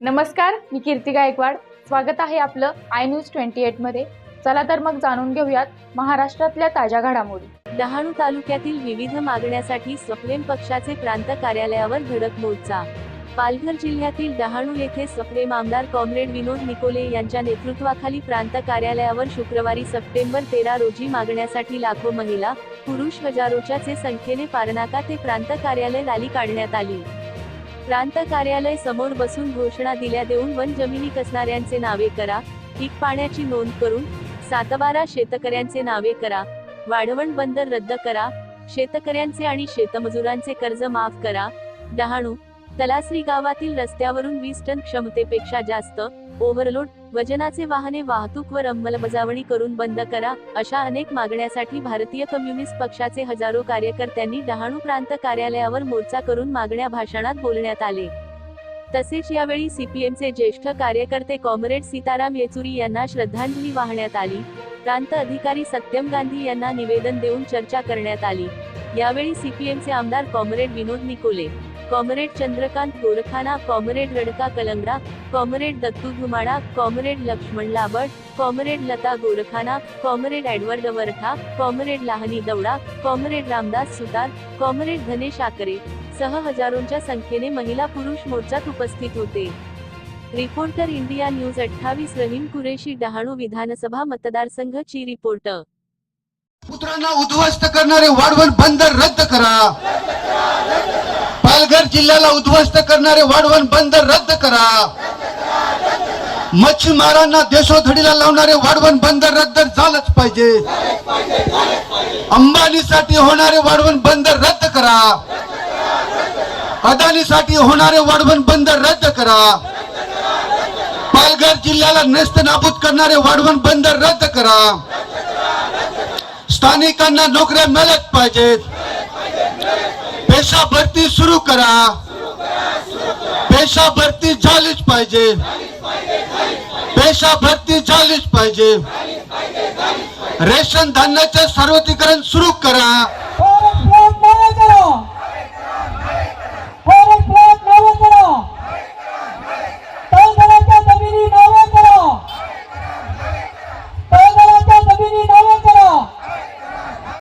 नमस्कार मी कीर्ती गायकवाड. स्वागत आहे आपलं आय न्यूज ट्वेंटी एटमध्ये चला तर मग जाणून घेऊयात महाराष्ट्रातल्या ताज्या घडामोडी. डहाणू तालुक्यातील विविध मागण्यासाठी स्वप्रेम पक्षाचे प्रांत कार्यालयावर धडक मोर्चा. पालघर जिल्ह्यातील डहाणू येथे स्वप्रेम आमदार कॉम्रेड विनोद निकोले यांच्या नेतृत्वाखाली प्रांत कार्यालयावर शुक्रवारी सप्टेंबर तेरा रोजी मागण्यासाठी लाखो महिला पुरुष हजारोच्या संख्येने पारनाका ते प्रांत कार्यालय रॅली काढण्यात आली. प्रांत कार्यालय समोर बसून घोषणा दिल्या देऊन वन जमिनी कसणाऱ्यांचे नावे करा पीक पाण्याची नोंद करून सातबारा शेतकऱ्यांचे नावे करा वाढवण बंदर रद्द करा शेतकऱ्यांचे आणि शेतमजुरांचे कर्ज माफ करा डहाणू तलासरी गावातील रस्त्यावरून वीस टन क्षमतेपेक्षा जास्त ओव्हरलोड वजनाचे वाहने वाहतूक वर अंमलबजावणी करून बंद करा अशा अनेक मागण्यासाठी भारतीय कम्युनिस्ट पक्षाचे हजारो कार्यकर्त्यांनी डहाणू प्रांत कार्यालयावर मोर्चा करून मागण्या भाषणात बोलण्यात आले. तसेच यावेळी सीपीएमचे ज्येष्ठ कार्यकर्ते कॉम्रेड सीताराम येचुरी यांना श्रद्धांजली वाहण्यात आली. प्रांत अधिकारी सत्यम गांधी यांना निवेदन देऊन चर्चा करण्यात आली. यावेळी सीपीएमचे आमदार comrade Vinod Nikole comrade Chandrakant Gorkhana comrade Radka Kalangada comrade Dattu Dhumada comrade Laxman Labad comrade Lata Gorkhana comrade Edward Vartha comrade Lahani Dauda comrade Ramdas Sutar comrade Dhanesh Akare सह हजारोंच्या संख्येने महिला पुरुष मोर्चात उपस्थित होते. रिपोर्टर इंडिया न्यूज अठ्ठावीस रहीम कुरेशी डहाणू विधानसभा मतदारसंघ ची रिपोर्टर पुत्रांना उद्ध्वस्त करणारे वाढवण बंदर रद्द करा. जिल्ह्याला उद्ध्वस्त करणारे वाढवण बंदर रद्द करा. मच्छीमारांना देशोधडीला लावणारे वाढवण बंदर रद्द झालंच पाहिजे. अंबानीसाठी होणारे वाढवण बंदर रद्द करा. अदानीसाठी होणारे वाढवण बंदर रद्द करा. पालघर जिल्ह्याला नेस्त नाबूद करणारे वाढवण बंदर रद्द करा. स्थानिकांना नोकऱ्या मिळत पाहिजेत. पेशा भरती सुरू करा. पेशा भरती झालीच पाहिजे. पेशा भरती झालीच पाहिजे. रेशन धान्याचे सर्वतीकरण सुरू करा.